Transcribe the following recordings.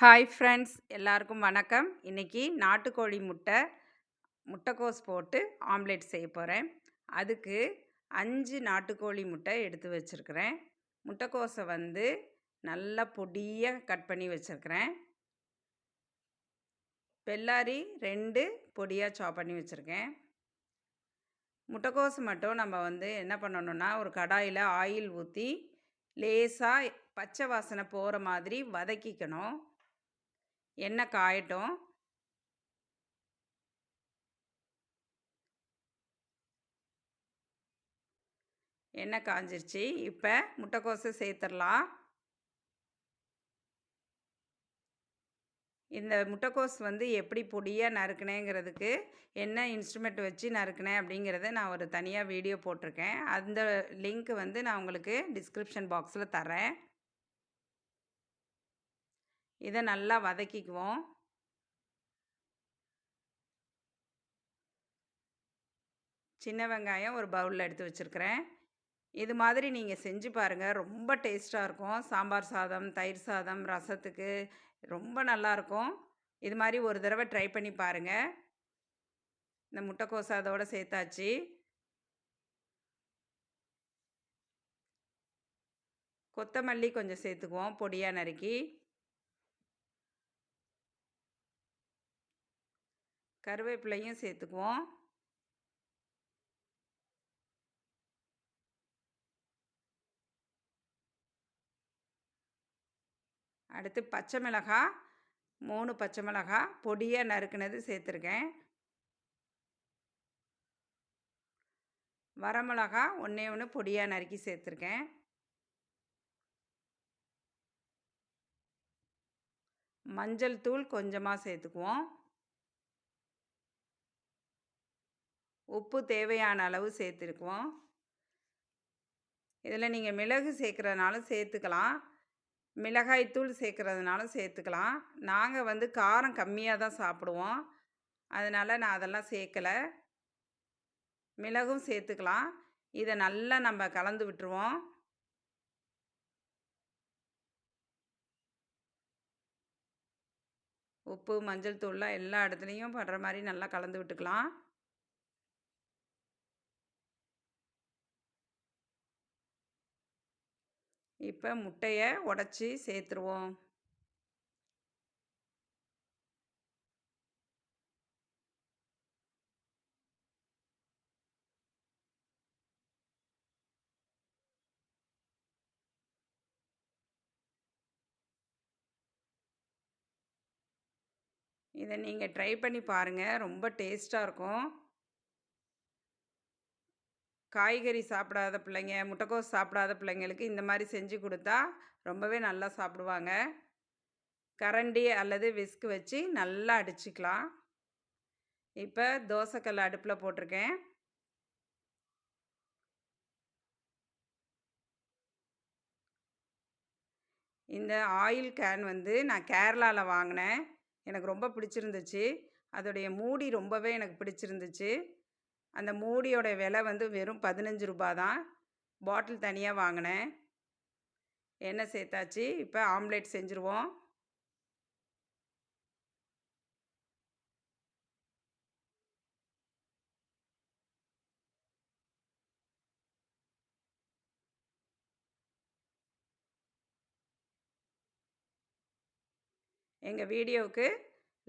Hi friends எல்லாருக்கும் வணக்கம். இன்றைக்கி நாட்டுக்கோழி முட்டை முட்டைக்கோஸ் போட்டு ஆம்லேட் செய்ய போகிறேன் அதுக்கு அஞ்சு நாட்டுக்கோழி முட்டை எடுத்து வச்சுருக்கிறேன். முட்டைக்கோஸை வந்து நல்லா பொடியாக கட் பண்ணி வச்சுருக்கிறேன். பெல்லாரி ரெண்டு பொடியாக சாப் பண்ணி வச்சுருக்கேன். முட்டைக்கோஸ் மட்டும் நம்ம வந்து என்ன பண்ணணுன்னா ஒரு கடாயில் ஆயில் ஊற்றி லேசாக பச்சை வாசனை போகிற மாதிரி வதக்கிக்கணும். எண்ணெய் காயட்டும் எண்ணெய் காஞ்சிருச்சு? இப்போ முட்டைக்கோஸு சேர்த்துடலாம். இந்த முட்டைக்கோஸ் வந்து எப்படி பொடியாக நறுக்கினேங்கிறதுக்கு என்ன இன்ஸ்ட்ருமெண்ட் வச்சு நறுக்கினேன் அப்படிங்கிறத நான் ஒரு தனியாக வீடியோ போட்டிருக்கேன். அந்த லிங்க் வந்து நான் உங்களுக்கு டிஸ்கிரிப்ஷன் பாக்ஸில் தரேன் இதை நல்லா வதக்கிக்குவோம். சின்ன வெங்காயம் ஒரு பவுலில் எடுத்து வச்சுருக்கிறேன். இது மாதிரி நீங்கள் செஞ்சு பாருங்கள் ரொம்ப டேஸ்ட்டாக இருக்கும். சாம்பார் சாதம் தயிர் சாதம் ரசத்துக்கு ரொம்ப நல்லாயிருக்கும் இது மாதிரி ஒரு தடவை ட்ரை பண்ணி பாருங்கள் இந்த முட்டைக்கோஸ் அதோடு சேர்த்தாச்சு. கொத்தமல்லி கொஞ்சம் சேர்த்துக்குவோம். பொடியாக நறுக்கி. கருவேப்பிலையும் சேர்த்துக்குவோம். அடுத்து பச்சை மிளகாய் மூணு பச்சை மிளகாய் பொடியாக நறுக்குனது சேர்த்துருக்கேன். வரமிளகா ஒன்றே ஒன்று பொடியாக நறுக்கி சேர்த்துருக்கேன். மஞ்சள் தூள் கொஞ்சமாக சேர்த்துக்குவோம். உப்பு தேவையான அளவு சேர்த்துருக்குவோம். இதில் நீங்கள் மிளகு சேர்க்குறதுனாலும் சேர்த்துக்கலாம். மிளகாய்த்தூள் சேர்க்குறதுனாலும் சேர்த்துக்கலாம். நாங்கள் வந்து காரம் கம்மியாக தான் சாப்பிடுவோம். அதனால் நான் அதெல்லாம் சேர்க்கலை. மிளகும் சேர்த்துக்கலாம். இதை நல்லா நம்ம கலந்து விட்டுருவோம். உப்பு மஞ்சள் தூள்லாம் எல்லா இடத்துலையும் படுற மாதிரி நல்லா கலந்து விட்டுக்கலாம். இப்போ முட்டையை உடச்சி சேர்த்துருவோம். இதை நீங்கள் ட்ரை பண்ணி பாருங்கள் ரொம்ப டேஸ்ட்டாக இருக்கும். காய்கறி சாப்பிடாத பிள்ளைங்க முட்டைக்கோஸ் சாப்பிடாத பிள்ளைங்களுக்கு இந்த மாதிரி செஞ்சு கொடுத்தா ரொம்பவே நல்லா சாப்பிடுவாங்க. கரண்டி அல்லது விஸ்க் வச்சு நல்லா அடிச்சுக்கலாம். இப்போ தோசைக்கல் அடுப்பில் போட்டிருக்கேன். இந்த ஆயில் கேன் வந்து நான் கேரளாவில் வாங்கினேன். எனக்கு ரொம்ப பிடிச்சிருந்துச்சு. அதோடைய மூடி ரொம்பவே எனக்கு பிடிச்சிருந்துச்சு. அந்த மூடியோட விலை வந்து வெறும் பதினஞ்சு ரூபா தான். பாட்டில் தனியாக வாங்கினேன். எண்ணெய் சேர்த்தாச்சு? இப்போ ஆம்லேட் செஞ்சுருவோம். எங்கள் வீடியோவுக்கு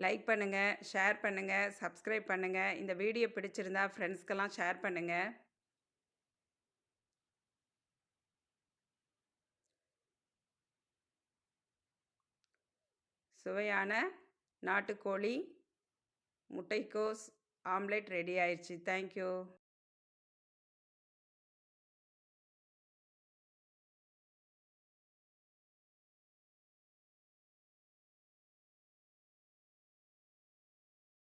லைக் பண்ணுங்கள் ஷேர் பண்ணுங்கள் சப்ஸ்கிரைப் பண்ணுங்கள் இந்த வீடியோ பிடிச்சிருந்தா ஃப்ரெண்ட்ஸ்க்கெல்லாம் ஷேர் பண்ணுங்கள் சுவையான நாட்டுக்கோழி முட்டைக்கோஸ் ஆம்லேட் ரெடி ஆயிடுச்சு தேங்க்யூ.